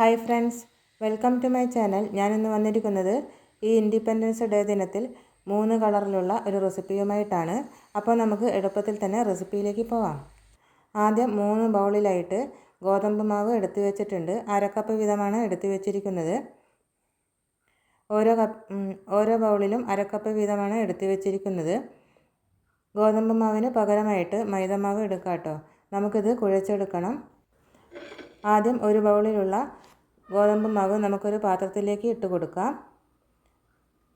Hi friends welcome to my channel. ഞാനിന്ന് വന്നിരിക്കുന്നത് ഈ ഇൻഡിപെൻഡൻസ് ഡേ ദിനത്തിൽ മൂന്ന് കളറിലുള്ള ഒരു റെസിപ്പിയുമായിട്ടാണ്. അപ്പോൾ നമുക്ക് എളുപ്പത്തിൽ തന്നെ റെസിപ്പിയിലേക്ക് പോവാം. ആദ്യം മൂന്ന് ബൗളിലായിട്ട് ഗോതമ്പ് മാവ് എടുത്തു വെച്ചിട്ടുണ്ട്. അരക്കപ്പ് വീതമാണ് എടുത്തു വെച്ചിരിക്കുന്നത്. ഓരോ കപ്പ് ഓരോ ബൗളിലും അരക്കപ്പ് വീതമാണ് എടുത്തു വെച്ചിരിക്കുന്നത്. ഗോതമ്പ് മാവിന് പകരമായിട്ട് മൈദമാവ് എടുക്കാം കേട്ടോ. നമുക്കിത് കുഴച്ചെടുക്കണം. ആദ്യം ഒരു ബൗളിലുള്ള ഗോതമ്പ് മാവ് നമുക്കൊരു പാത്രത്തിലേക്ക് ഇട്ട് കൊടുക്കാം.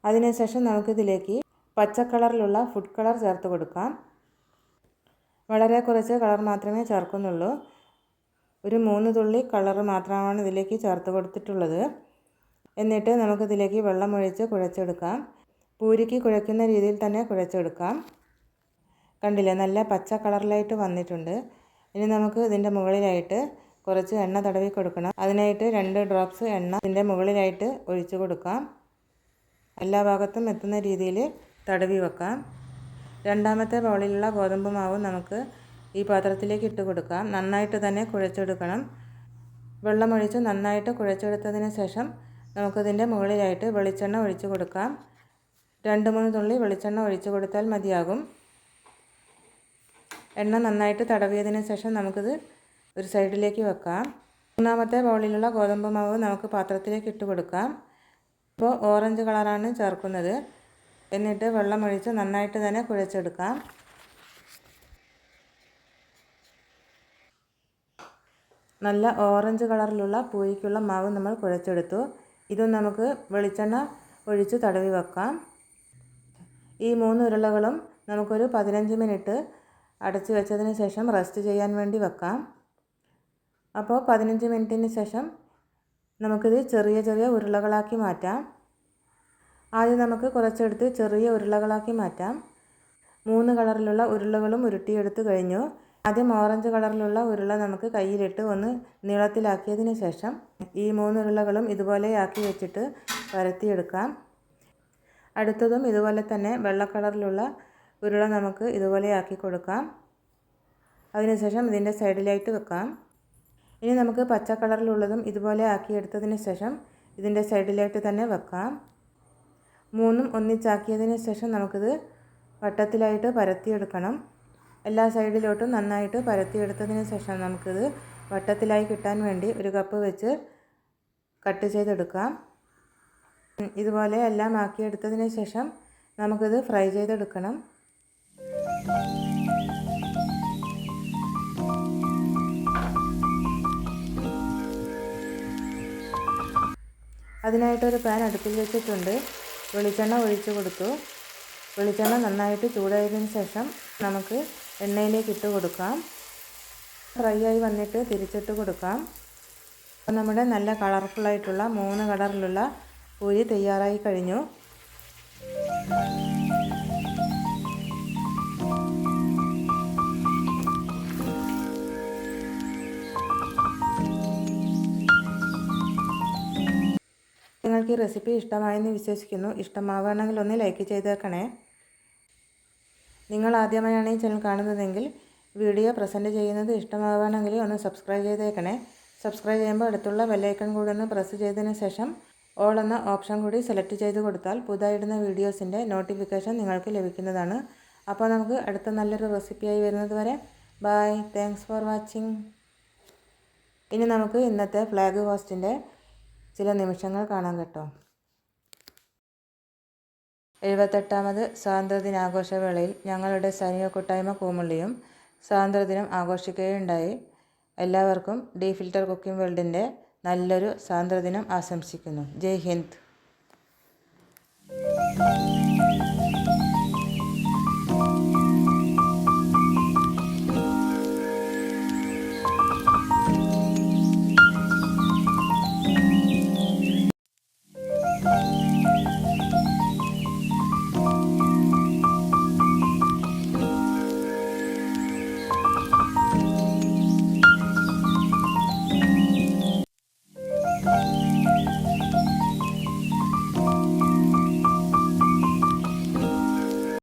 അതിനുശേഷം നമുക്കിതിലേക്ക് പച്ച കളറിലുള്ള ഫുഡ് കളർ ചേർത്ത് കൊടുക്കാം. വളരെ കുറച്ച് കളർ മാത്രമേ ചേർക്കുന്നുള്ളൂ. ഒരു മൂന്ന് തുള്ളി കളർ മാത്രമാണ് ഇതിലേക്ക് ചേർത്ത് കൊടുത്തിട്ടുള്ളത്. എന്നിട്ട് നമുക്കിതിലേക്ക് വെള്ളമൊഴിച്ച് കുഴച്ചെടുക്കാം. പൂരിക്ക് കുഴയ്ക്കുന്ന രീതിയിൽ തന്നെ കുഴച്ചെടുക്കാം. കണ്ടില്ലേ? നല്ല പച്ച കളറിലായിട്ട് വന്നിട്ടുണ്ട്. ഇനി നമുക്ക് ഇതിന്റെ മുകളിലായിട്ട് കുറച്ച് എണ്ണ തടവി കൊടുക്കണം. അതിനായിട്ട് രണ്ട് ഡ്രോപ്സ് എണ്ണ ഇതിന്റെ മുകളിലായിട്ട് ഒഴിച്ചു കൊടുക്കാം. എല്ലാ ഭാഗത്തും എത്തുന്ന രീതിയിൽ തടവി വെക്കാം. രണ്ടാമത്തെ ബൗളിലുള്ള ഗോതമ്പ് മാവ് നമുക്ക് ഈ പാത്രത്തിലേക്ക് ഇട്ട് കൊടുക്കാം. നന്നായിട്ട് തന്നെ കുഴച്ചെടുക്കണം. വെള്ളമൊഴിച്ച് നന്നായിട്ട് കുഴച്ചെടുത്തതിന് ശേഷം നമുക്കിതിന്റെ മുകളിലായിട്ട് വെളിച്ചെണ്ണ ഒഴിച്ചു കൊടുക്കാം. രണ്ട് മൂന്ന് തുള്ളി വെളിച്ചെണ്ണ ഒഴിച്ചു കൊടുത്താൽ മതിയാകും. എണ്ണ നന്നായിട്ട് തടവിയതിന് ശേഷം നമുക്കിത് ഒരു സൈഡിലേക്ക് വെക്കാം. മൂന്നാമത്തെ ബൗളിലുള്ള ഗോതമ്പ് മാവ് നമുക്ക് പാത്രത്തിലേക്ക് ഇട്ട് കൊടുക്കാം. ഇപ്പോൾ ഓറഞ്ച് കളറാണ് ചേർക്കുന്നത്. എന്നിട്ട് വെള്ളമൊഴിച്ച് നന്നായിട്ട് തന്നെ കുഴച്ചെടുക്കാം. നല്ല ഓറഞ്ച് കളറിലുള്ള പൂയിക്കുള്ള മാവ് നമ്മൾ കുഴച്ചെടുത്തു. ഇതും നമുക്ക് വെളിച്ചെണ്ണ ഒഴിച്ച് തടവി വെക്കാം. ഈ മൂന്ന് ഉരുളകളും നമുക്കൊരു പതിനഞ്ച് മിനിറ്റ് അടച്ചു വെച്ചതിന് ശേഷം റെസ്റ്റ് ചെയ്യാൻ വേണ്ടി വെക്കാം. അപ്പോൾ പതിനഞ്ച് മിനിറ്റിന് ശേഷം നമുക്കിത് ചെറിയ ചെറിയ ഉരുളകളാക്കി മാറ്റാം. ആദ്യം നമുക്ക് കുറച്ചെടുത്ത് ചെറിയ ഉരുളകളാക്കി മാറ്റാം. മൂന്ന് കളറിലുള്ള ഉരുളകളും ഉരുട്ടിയെടുത്ത് കഴിഞ്ഞു. ആദ്യം ഓറഞ്ച് കളറിലുള്ള ഉരുള നമുക്ക് കയ്യിലിട്ട് ഒന്ന് നീളത്തിലാക്കിയതിന് ശേഷം ഈ മൂന്ന് ഉരുളകളും ഇതുപോലെ ആക്കി വെച്ചിട്ട് പരത്തിയെടുക്കാം. അടുത്തതും ഇതുപോലെ തന്നെ വെള്ള കളറിലുള്ള ഉരുള നമുക്ക് ഇതുപോലെ ആക്കി കൊടുക്കാം. അതിനുശേഷം ഇതിന്റെ സൈഡിലായിട്ട് വെക്കാം. ഇനി നമുക്ക് പച്ച കളറിലുള്ളതും ഇതുപോലെ ആക്കിയെടുത്തതിന് ശേഷം ഇതിന്റെ സൈഡിലായിട്ട് തന്നെ വെക്കാം. മൂന്നും ഒന്നിച്ചാക്കിയതിന് ശേഷം നമുക്കിത് വട്ടത്തിലായിട്ട് പരത്തിയെടുക്കണം. എല്ലാ സൈഡിലോട്ടും നന്നായിട്ട് പരത്തിയെടുത്തതിന് ശേഷം നമുക്കിത് വട്ടത്തിലായി കിട്ടാൻ വേണ്ടി ഒരു കപ്പ് വെച്ച് കട്ട് ചെയ്തെടുക്കാം. ഇതുപോലെ എല്ലാം ആക്കിയെടുത്തതിന് ശേഷം നമുക്കിത് ഫ്രൈ ചെയ്തെടുക്കണം. അതിനായിട്ടൊരു പാൻ അടുപ്പിൽ വെച്ചിട്ടുണ്ട്. വെളിച്ചെണ്ണ ഒഴിച്ചു കൊടുത്തു. വെളിച്ചെണ്ണ നന്നായിട്ട് ചൂടായതിനു ശേഷം നമുക്ക് എണ്ണയിലേക്ക് ഇട്ട് കൊടുക്കാം. ഫ്രൈ ആയി വന്നിട്ട് തിരിച്ചിട്ട് കൊടുക്കാം. അപ്പോൾ നമ്മുടെ നല്ല കളർഫുള്ളായിട്ടുള്ള മൂന്ന് കളറിലുള്ള പൂരി തയ്യാറായി കഴിഞ്ഞു. നിങ്ങൾക്ക് ഈ റെസിപ്പി ഇഷ്ടമായെന്ന് വിശ്വസിക്കുന്നു. ഇഷ്ടമാവുകയാണെങ്കിൽ ഒന്ന് ലൈക്ക് ചെയ്തേക്കണേ. നിങ്ങൾ ആദ്യമായാണ് ഈ ചാനൽ കാണുന്നതെങ്കിൽ വീഡിയോ പ്രസന്റ് ചെയ്യുന്നത് ഇഷ്ടമാവുകയാണെങ്കിൽ ഒന്ന് സബ്സ്ക്രൈബ് ചെയ്തേക്കണേ. സബ്സ്ക്രൈബ് ചെയ്യുമ്പോൾ അടുത്തുള്ള ബെല്ലൈക്കൺ കൂടി ഒന്ന് പ്രസ് ചെയ്തതിന് ശേഷം ഓൾ എന്ന ഓപ്ഷൻ കൂടി സെലക്ട് ചെയ്ത് കൊടുത്താൽ പുതുതായിടുന്ന വീഡിയോസിന്റെ നോട്ടിഫിക്കേഷൻ നിങ്ങൾക്ക് ലഭിക്കുന്നതാണ്. അപ്പോൾ നമുക്ക് അടുത്ത നല്ലൊരു റെസിപ്പിയായി വരുന്നത് വരെ. ബായ് താങ്ക്സ് ഫോർ വാച്ചിങ് ഇനി നമുക്ക് ഇന്നത്തെ ഫ്ലാഗ് ഹോസ്റ്റിന്റെ ചില നിമിഷങ്ങൾ കാണാം കേട്ടോ. എഴുപത്തെട്ടാമത് സ്വാതന്ത്ര്യദിനാഘോഷവേളയിൽ ഞങ്ങളുടെ സൈനിക കൂട്ടായ്മ കൂമുള്ളിയും സ്വാതന്ത്ര്യദിനം ആഘോഷിക്കുകയുണ്ടായി. എല്ലാവർക്കും ഡി ഫിൽറ്റർ കുക്കിംഗ് വേൾഡിന്റെ നല്ലൊരു സ്വാതന്ത്ര്യദിനം ആശംസിക്കുന്നു. ജയ് ഹിന്ദ്.